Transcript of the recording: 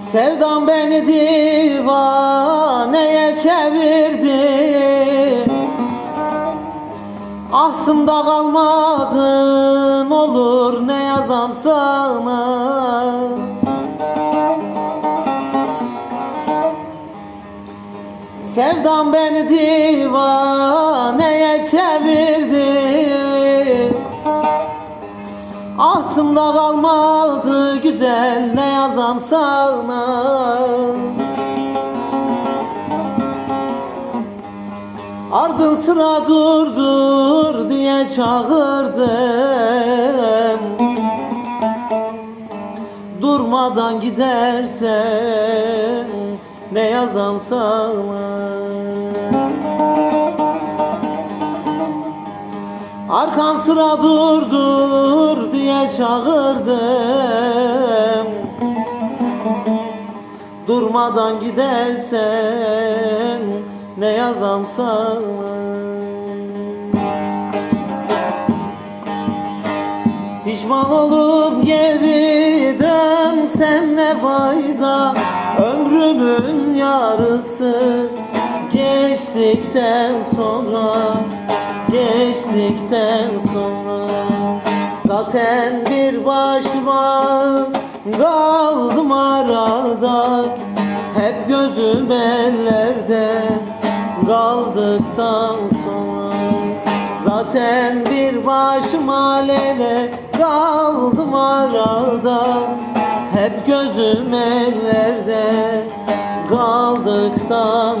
Sevdam beni divaneye çevirdi. Aslımda kalmadın olur ne yazam sana. Sevdam beni divaneye çevirdi Aklımda kalmadı güzel ne yazam sana? Ardın sıra durdur diye çağırdım. Durmadan gidersen ne yazam sana Arkan sıra durdur diye çağırdım. Durmadan gidersen ne yazam sana? Pişman olup geri dönsen ne fayda? Ömrümün yarısı geçtikten sonra Geçtikten sonra Zaten bir başıma kaldım arada. Hep gözüm ellerde kaldıktan sonra Zaten bir başıma lele kaldım arada. Hep gözüm ellerde kaldıktan